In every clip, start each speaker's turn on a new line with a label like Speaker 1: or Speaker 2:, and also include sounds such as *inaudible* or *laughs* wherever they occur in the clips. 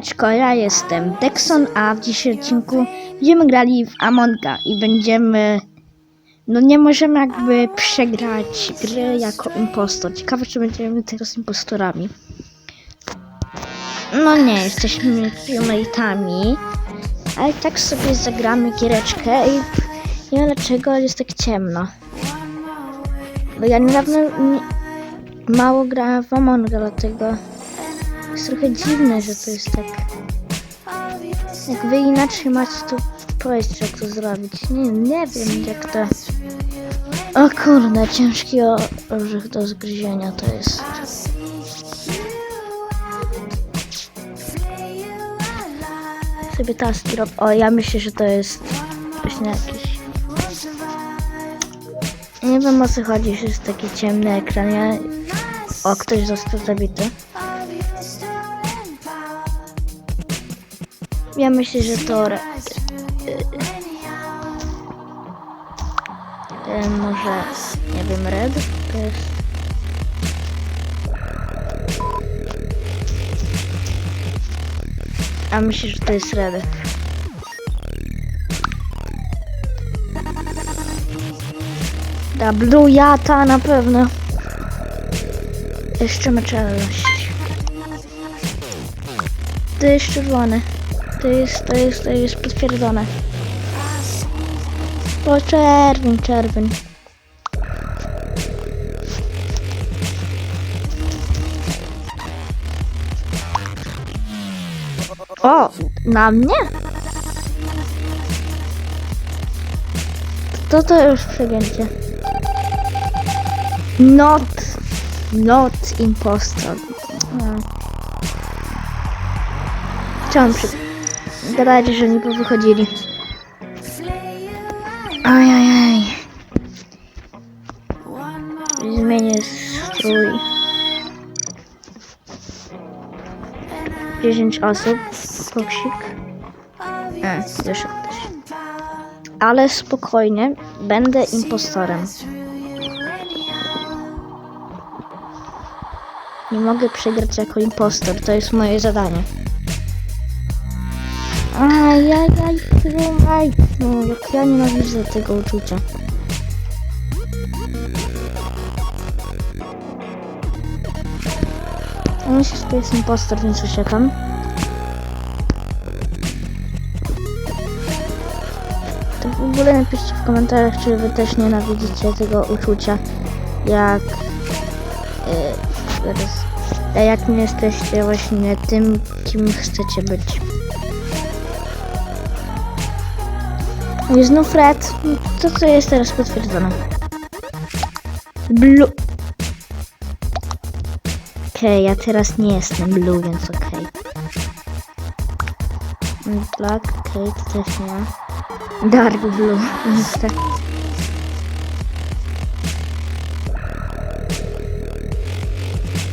Speaker 1: Siemaneczko, ja jestem Dexon, a w dzisiejszym odcinku będziemy grali w Amonga i będziemy... No nie możemy jakby przegrać gry jako impostor. Ciekawe, czy będziemy teraz impostorami. No nie, jesteśmy teammate'ami, ale tak sobie zagramy giereczkę i nie wiem dlaczego, jest tak ciemno. Bo ja niedawno nie, mało grałem w Amonga, dlatego... Jest trochę dziwne, że to jest tak. Jak wy inaczej macie to powiedzieć, jak to zrobić. Nie, nie wiem jak to. O kurde, ciężki orzech do zgryzienia to jest. Sobie taski rob. O, ja myślę, że to jest właśnie jakiś. Nie wiem o co chodzi, że jest taki ciemny ekran. Ja... O, ktoś został zabity. Ja myślę, że to. re- e, może. Nie wiem, red? To jest. A myślę, że to jest red. Da blue jata na pewno. Jeszcze meczalność. To jest czerwony. To jest, to jest, to jest potwierdzone. O, czerwień, czerwień. O, na mnie? To to już przegięcie. Not, not impostor. No. Chciałam przy... gadać, że nie powychodzili. Ajajaj. Zmienię strój. 10 osób. Koksik. E, już też. Ale spokojnie, będę impostorem. Nie mogę przegrać jako impostor, to jest moje zadanie. Ajajaj, trzymaj. No, jak ja nienawidzę tego uczucia. Ja myślę, że to jest impostor, więc uciekam. To w ogóle napiszcie w komentarzach, czy wy też nienawidzicie tego uczucia, jak... Yy, zaraz, jak nie jesteście właśnie tym, kim chcecie być. I znów red. To co jest teraz potwierdzone. Blue. Okej, ja teraz nie jestem blue, więc okej. Black, okej, to też nie. Dark blue, *laughs* niestety.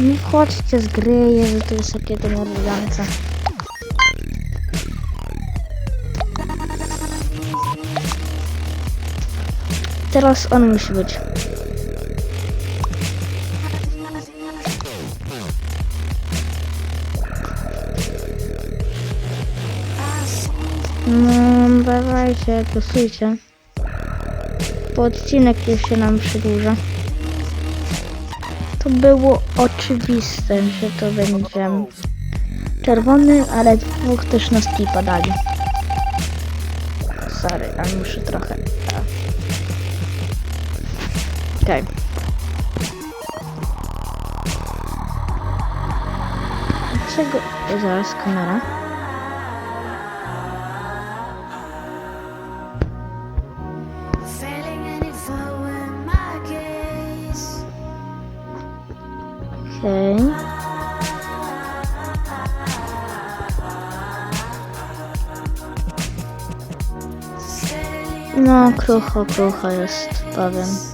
Speaker 1: Nie chodźcie z gry, Jezu, to jest takie denerwujące. Teraz on musi być. No, dawajcie, głosujcie. Bo odcinek już się nam przedłuża. To było oczywiste, że to będzie czerwony, ale dwóch też na skipa dali. Sorry, ale muszę trochę... Okej. Dlaczego... Zaraz, kamera. Okej. No, krucho, krucho jest, powiem.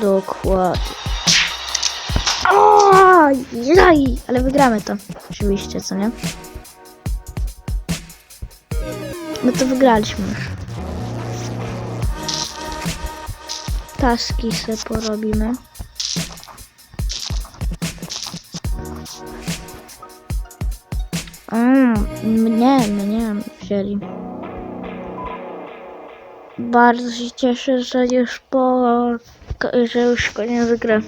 Speaker 1: Dokładnie. Ojej, ale wygramy to. Oczywiście, co nie? No to wygraliśmy. Taski sobie porobimy. Mnie, mnie wzięli. Bardzo się cieszę, że już po że już koniec gry.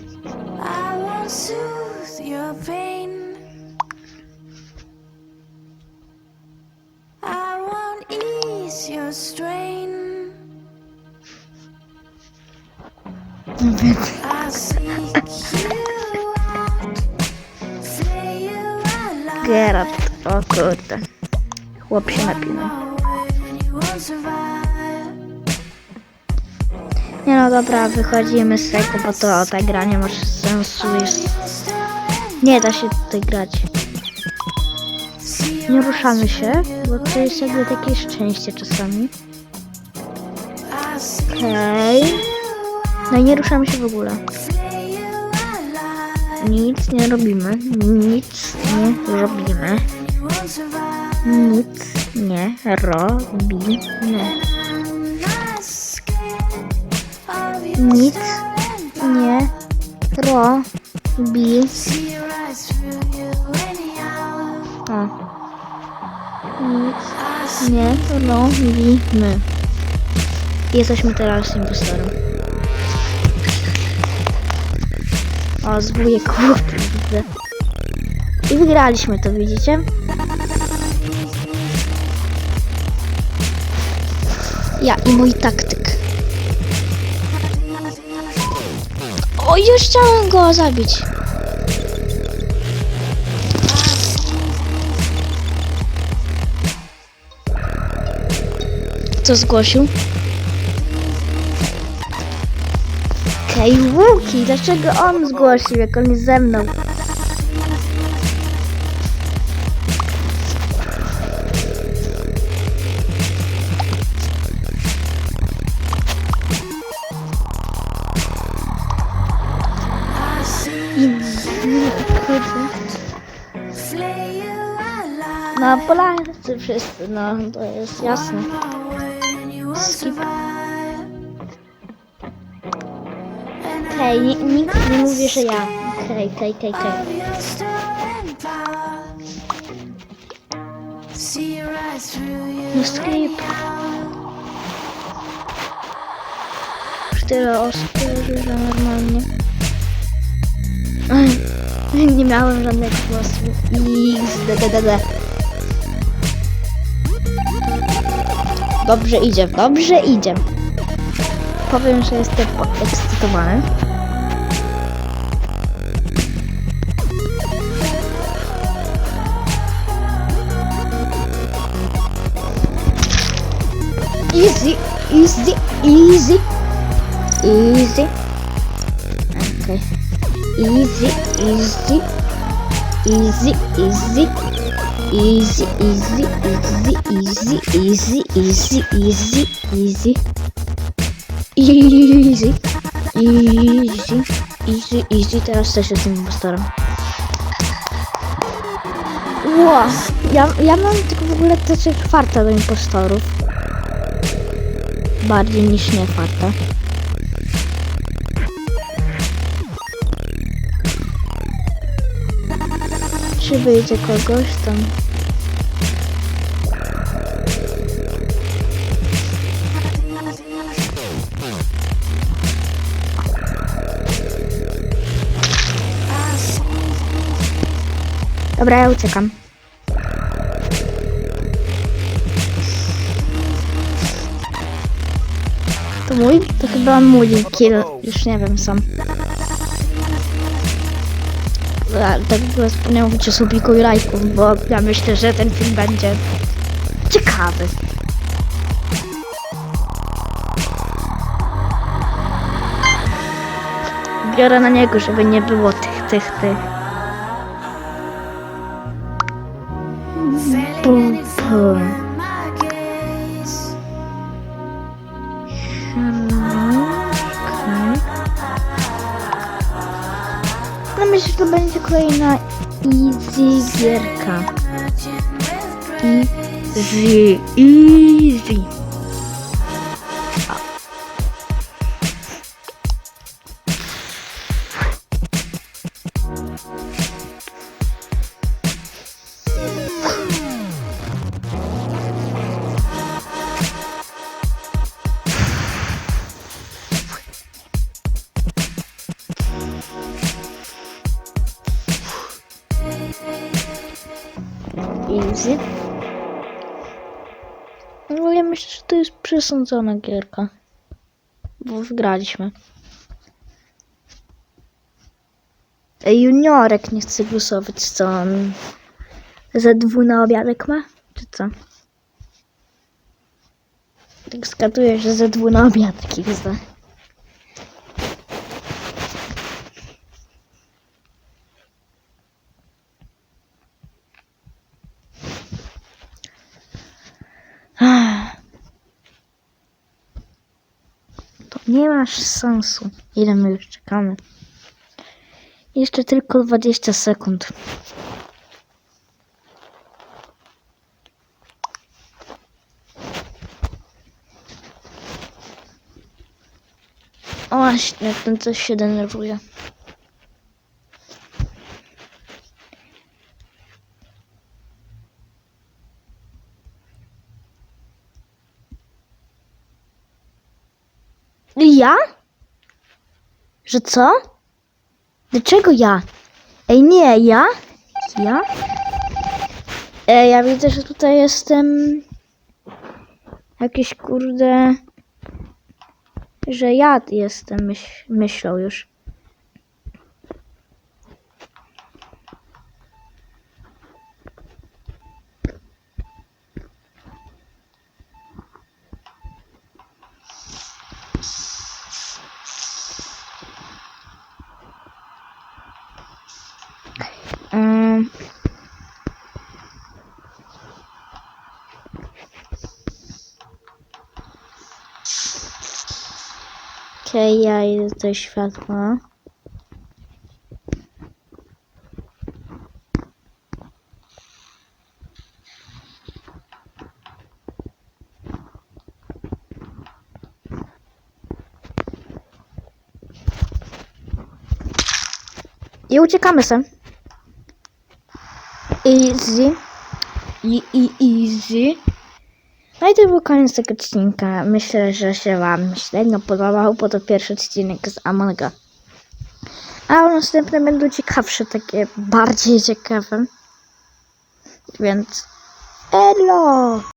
Speaker 2: No więc...
Speaker 1: Gerard, o kurde. Chłop się napinał. Nie no dobra, wychodzimy z tego, bo to ta gra nie ma sensu. Jest... Nie da się tutaj grać. Nie ruszamy się, bo to jest jakby takie szczęście czasami. Okej. No i nie ruszamy się w ogóle. Nic nie robimy. Nic nie robimy. Nic nie robimy. Nic nie robi. O. Nic nie robimy. Jesteśmy teraz impostorem. O, zbóję kłopot. I wygraliśmy to, widzicie? Ja i mój taktyk. Już chciałem go zabić. Co zgłosił? Okej, Łuki, dlaczego on zgłosił, jak on jest ze mną? No, Polacy wszyscy, no, to jest jasne. Skip. Hej, ni- nikt nie mówi, że ja. Hej, hej, hej, hej. No skip. Tyle osób, normalnie. Nie miałem żadnego głosu. I zddd. Dobrze idzie, dobrze idzie. Powiem, że jestem podekscytowany. Easy, easy, easy, easy. Okay. Easy, easy, easy, easy, easy, easy, easy, easy, easy, easy, easy, easy. Easy, easy, easy. Teraz też jestem impostorem. Ło, ja, ja mam tylko w ogóle też farta do impostorów. Bardziej niż nie farta. Czy wyjdzie kogoś tam? Dobra, ja uciekam. To mój? To chyba mój kill. Już nie wiem sam. Tak w ogóle wspomniałam o subiku i lajków, bo ja myślę, że ten film będzie ciekawy. Biorę na niego, żeby nie było tych, tych, tych. Bum, bum. Że to będzie kolejna easy gierka. Easy, easy. Przesądzona gierka. Bo wygraliśmy. Ej, Juniorek nie chce głosować, co on ze dwu na obiadek ma? Czy co? Tak zgaduję, że ze dwu na obiadek ich nie masz sensu. Ile my już czekamy? Jeszcze tylko 20 sekund. O właśnie, ten coś się denerwuje. Ja? Że co? Dlaczego ja? Ej, nie, ja? Ja? Ej, ja widzę, że tutaj jestem... Jakiś kurde... Że ja jestem myśl, myślą już. Okej, ja idę do światła. I uciekamy sem. Easy. I, i easy. No i to był koniec tego odcinka. Myślę, że się Wam średnio podobał, bo to pierwszy odcinek z Amonga. A następne będą ciekawsze, takie bardziej ciekawe. Więc elo!